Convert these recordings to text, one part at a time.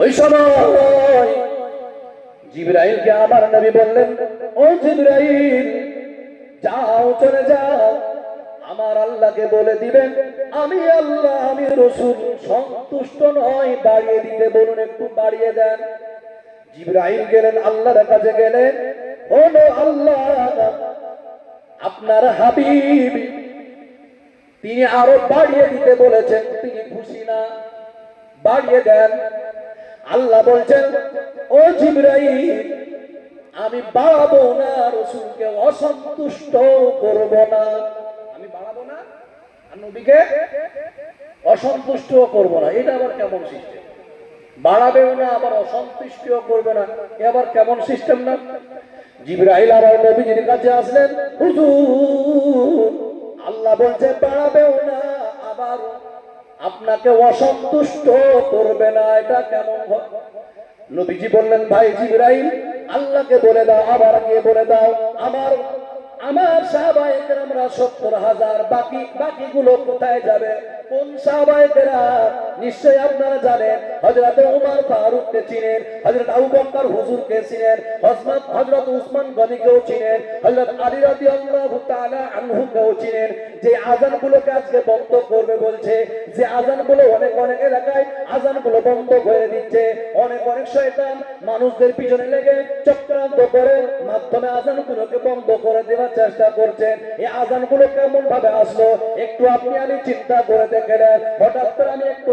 ওই সময় জিব্রাইলকে আমার নবী বললেন, ও জিব্রাইল, যাও, চলে যাও। আমার আল্লাহকে বলে দিবেন, আমি আল্লাহ, আমি রসুল, সন্তুষ্ট নয়। বাড়িয়ে দিতে বলুন, একটু বাড়িয়ে দেন। জিব্রাইল গেলেন, আল্লাহর কাছে গেলেন ও আল্লাহ, আপনার হাবিব, তিনি আরও বাড়িয়ে দিতে বলেছেন। তিনি খুশি না। বাড়িয়ে দেন। আল্লাহ বলছেন, ও জিব্রাইল, আমি বাড়াবো না, রসুলকে অসন্তুষ্ট করব না। আমি বাড়াবো না, আর নবীকে অসন্তুষ্ট করব না। এটা আবার কেমন সিস্টেম? বাড়াবেও না, আবার অসন্তুষ্টও করবে না। এ আবার কেমন সিস্টেম না? জিব্রাইল আবার নবীজির কাছে আসলেন, হুজুর, আল্লাহ বলছে বাড়াবেও না, আবার আপনাকে অসন্তুষ্ট করবে না, এটা কেমন? নবীজি বললেন, ভাই জিব্রাইল, আল্লাহকে বলে দাও, আবার গিয়ে বলে দাও আমার আমার সাহাবাহিকের সত্তর হাজার, বাকি, বাকিগুলো কোথায় যাবে আজকে বন্ধ করবে বলছে, যে অনেক অনেক এলাকায় বন্ধ করে দিচ্ছে। অনেক অনেক শয়তান মানুষদের পিছনে লেগে চক্রান্ত করে, মাধ্যমে আজানগুলোকে বন্ধ করে দেওয়ার চেষ্টা করছেন। এই আজানগুলো কেমন ভাবে আসলো, একটু আপনি আমি চিন্তা করে হঠাৎ আমি একটু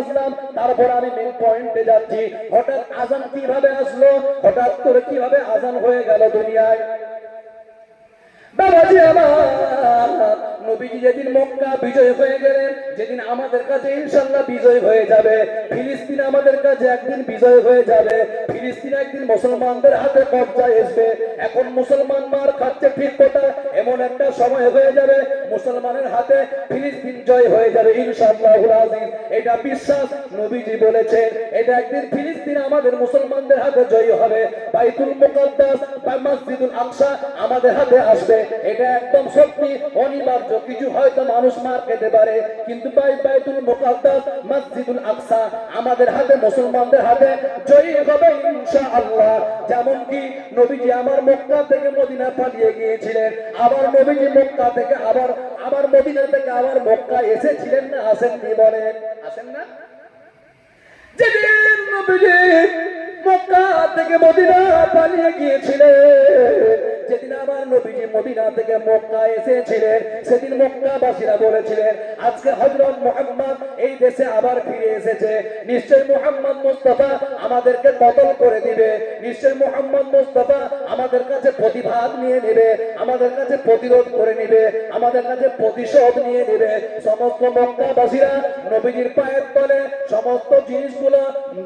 আসলাম, তারপর আমি মেন পয়েন্টে যাচ্ছি। হঠাৎ আজান কীভাবে আসলো? হঠাৎ করে কীভাবে আজান হয়ে গেল দুনিয়ায়? আমার নবীজি যেদিন মক্কা বিজয় হয়ে গেলেন, যেদিন আমাদের কাছে ইনশাল্লাহ বিজয় হয়ে যাবে, ফিলিস্তিন আমাদের কাছে একদিন বিজয় হয়ে যাবে, ফিলিস্তিন একদিন মুসলমানদের হাতে কবজায় আসবে এখন মুসলমান মার খাচ্ছে ঠিক কথা, এমন একটা সময় হয়ে যাবে, মুসলমানের হাতে ফিলিস্তিন জয় হয়ে যাবে ইনশাআল্লাহুল আযীম এটা বিশ্বাস নবীজি বলেছেন, এটা একদিন ফিলিস্তিন আমাদের মুসলমানদের হাতে জয় হবে। বাইতুল মুকাদ্দাস বা মসজিদুল আকসা আমাদের হাতে আসবে। এটা একদম সত্যি, অনিবার্য। কিছু হয়তো মানুষ মার খেতে পারে, কিন্তু বাই বাইতুল মুকাদ্দাস, মসজিদুল আকসা আমাদের হাতে, মুসলমানদের হাতে জয়ী হবে ইনশাআল্লাহ। যেমন কি নবীজি আমার মক্কা থেকে মদিনা পালিয়ে গিয়েছিলেন। আবার নবীজি মক্কা থেকে আবার আবার মদিনা থেকে আবার মক্কা এসেছিলেন না? আসেন কি বলেন? আসেন না? যেদিন নবীজি মক্কা থেকে মদিনা পালিয়ে গিয়েছিলেন যেদিন আমার নবীজি মদিনা থেকে মক্কা এসেছিলেন, সেদিন মক্কাবাসীরা বলেছিলেন, আজকে হযরত মুহাম্মদ এই দেশে আবার ফিরে এসেছে। নিশ্চয় মুহাম্মদ মুস্তাফা আমাদেরকে কতল করে দিবে? নিশ্চয় মুহাম্মদ মুস্তাফা আমাদের কাছে প্রতিবাদ নিয়ে নেবে, আমাদের কাছে প্রতিরোধ করে নেবে, আমাদের কাছে প্রতিশোধ নিয়ে নেবে। সমস্ত মক্কাবাসীরা নবীজির পায়ের তলে সমস্ত জিনিসগুলো,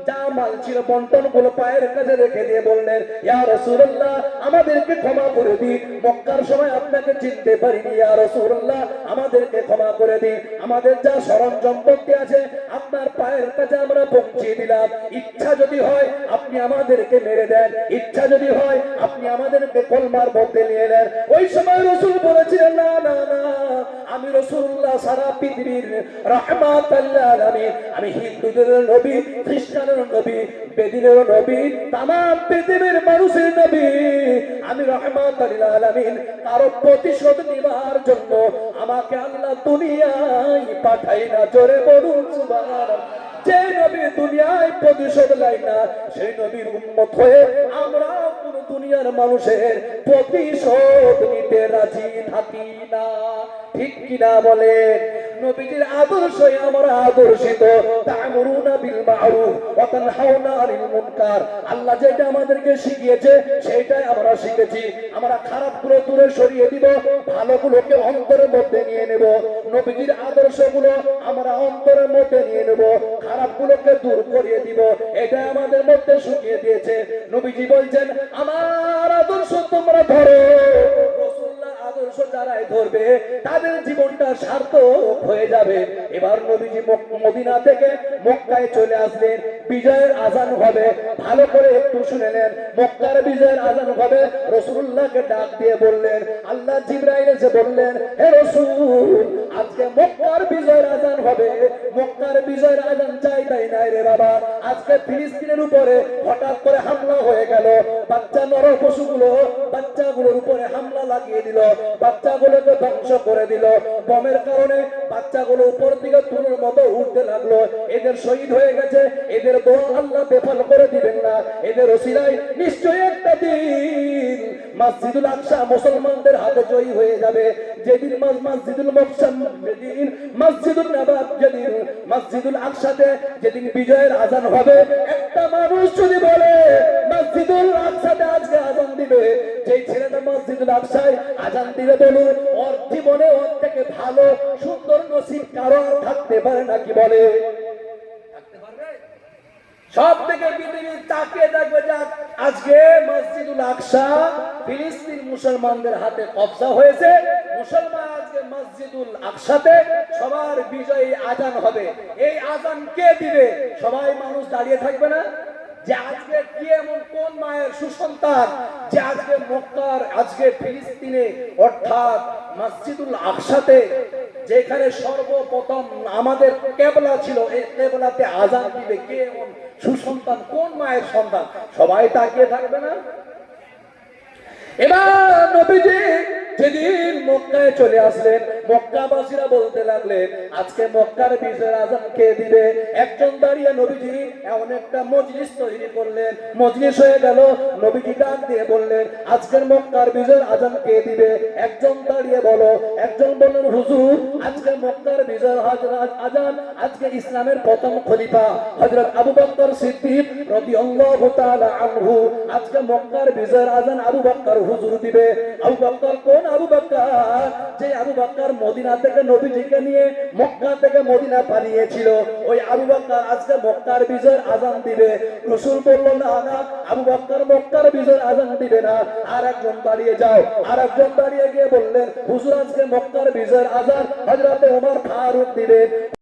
যা মাল ছিল বন্টনগুলো পায়ের কাছে রেখে দিয়ে বললেন, ইয়া রাসূলুল্লাহ, আমাদেরকে ক্ষমা করে দিন মক্কার সময় আপনাকে চিনতে পারিনি, ইয়া রাসূলুল্লাহ। আমাদেরকে ক্ষমা করে দিন আমাদের যা সরঞ্জাম সম্পত্তি আছে, আপনার পায়ের কাছে আমরা পৌঁছে দিলাম। ইচ্ছা যদি হয়, আপনি আমাদেরকে মেরে দেন। ইচ্ছা যদি হয়, আপনি আমাদেরকে কলমার মধ্যে নিয়ে নেন। ওই সময় রসুল বলেছিলেন না না না, আমি রসুল্লাহ সারা পৃথিবীর রহমাত আলামিন। আমি হিন্দুদের নবী, খ্রিস্টানের নবী, বেদিনের নবী তাম পৃথিবীর মানুষের নবী। আমি রহমাত আলামিন, কারও প্রতিশোধ নিবার জন্য আমাকে আল্লাহ দুনিয়ায় পাঠাই না। জোরে বলুন যে নবী দুনিয়ায় প্রতিশোধ লাই না, সেই নবীর উন্মত হয়ে আমরা কোন দুনিয়ার মানুষের প্রতিশোধ নিতে রাজি থাকি না। ঠিক কিনা বলে নবীজির আদর্শই আমরা আদর্শিত। তা'মুরুনা বিল মা'রুফ ওয়া তানহাউনা আনিল মুনকার। আল্লাহ যেটা আমাদেরকে শিখিয়েছে সেটাই আমরা শিখেছি। আমরা খারাপগুলো দূরে সরিয়ে দিব, ভালোগুলোকে অন্তরের মধ্যে নিয়ে নেব। নবীজির আদর্শগুলো আমরা অন্তরের মধ্যে নিয়ে নেব, খারাপগুলোকে দূর করিয়ে দিব। এটা আমাদের মধ্যে শুকিয়ে দিয়েছে। নবীজি বলছেন, আমার আদর্শ তোমরা ধরো। রসুল্লাহ আদর্শ যারাই ধরবে সার্থক হয়ে যাবে। এবার নবীজি মদিনা থেকে মক্কায় চলে আসলেন। বিজয়ের আজান হবে। ভালো করে একটু শুনে নেন। মক্কার বিজয়ের আজান হবে। রসুল্লাহকে ডাক দিয়ে বললেন, আল্লাহ জিব্রাইল এসে বললেন, হে রসুল, আজকে মক্কার বিজয়ের আজান হবে। মক্কার বিজয়ের আজান চাই তাই নাই রে বাবা। আজকে ফিলিস্তিনের উপরে হঠাৎ করে হামলা হয়ে গেল। বাচ্চা নর পশুগুলো বাচ্চাগুলোর উপরে হামলা লাগিয়ে দিল। বাচ্চাগুলোকে ধ্বংস করে দিল। বমের কারণে বাচ্চাগুলো উপর দিকে তুলোর মতো উঠতে লাগল। এদের শহীদ হয়ে গেছে। এদের দোয়া আল্লাহ বেফল করে দিবেন না। এদের ওসিলায় নিশ্চয়ই একটা দিন মসজিদুল আকসা মুসলমানদের হাতে জয়ী হয়ে যাবে। যেদিন মস- মসজিদুল মকসাম, যেদিন মসজিদুল নবাব যেদিন মসজিদুল আকসাতে, যেদিন বিজয়ের আজান হবে, একটা মানুষ যদি বলে, মসজিদুল আকসাতে আজকে আজান দিবে যেই ছেলেটা মসজিদুল আকসায় আজান দিবে বলুন, ওর জীবনে ওর থেকে ভালো, সুন্দর নসিব কারও থাকতে পারে নাকি বলে? সব থেকে পৃথিবী তাকিয়ে দেখবে যে আজকে মসজিদুল আকসা ফিলিস্তিন মুসলমানদের হাতে কবজা হয়েছে। মুসলমান আজকে মসজিদুল আকসাতে সবার বিজয়ী আজান হবে। এই আজান কে দিবে? সবাই মানুষ দাঁড়িয়ে থাকবে না? যে আজকে কি এমন কোন মায়ের সুসন্তান যে আজকে মক্কার, আজকে ফিলিস্তিনে, অর্থাৎ মসজিদুল আকসাতে যেখানে সর্বপ্রথম আমাদের কেবলা ছিল, এই কেবলাতে আজান দিবে কে সুসন্তান, কোন মায়ের সন্তান? সবাই তাকিয়ে থাকবে না? এবার নবীজি যেদিন মক্কায় চলে আসলেন মক্কাবাসীরা বলতে লাগলেন, আজকে মক্কার বিজয়ের আজান কে দিবে? একজন দাঁড়িয়ে নবীজি এমন একটা মজলিস তৈরি করলেন, মজলিস হয়ে গেল, নবীজি ডাক দিয়ে বললেন, আজকের মক্কার বিজয়ের আজান কে দিবে? একজন দাঁড়িয়ে বলো, একজন বললেন, হুজুর, আজকে মক্কার বিজয়ের হাজরাত আজান, আজকে ইসলামের প্রথম খলিফা, হযরত আবু বকর সিদ্দিক রাদিয়াল্লাহু তাআলা আনহু, আজকে মক্কার বিজয়ের আজান আবু বকর হুজুর দিবে। আবু বকর কোন আবু বকর? যে আবু বকর মদিনা থেকে নবীজিকে নিয়ে মক্কা থেকে মদিনা পালিয়েছিল। ওই আবু বাক্কার আজকে মক্কার বিজয়ের আজান দিবে। রসুল বলল, না না, আবু বাক্কার মক্কার বিজয়ের আজান দিবে না। আর একজন দাঁড়িয়ে যাও। আর একজন দাঁড়িয়ে গিয়ে বললেন, হুজুর, আজকে মক্কার বিজয়ের আজান হাজরাতে ওমর ফারুক দিবে।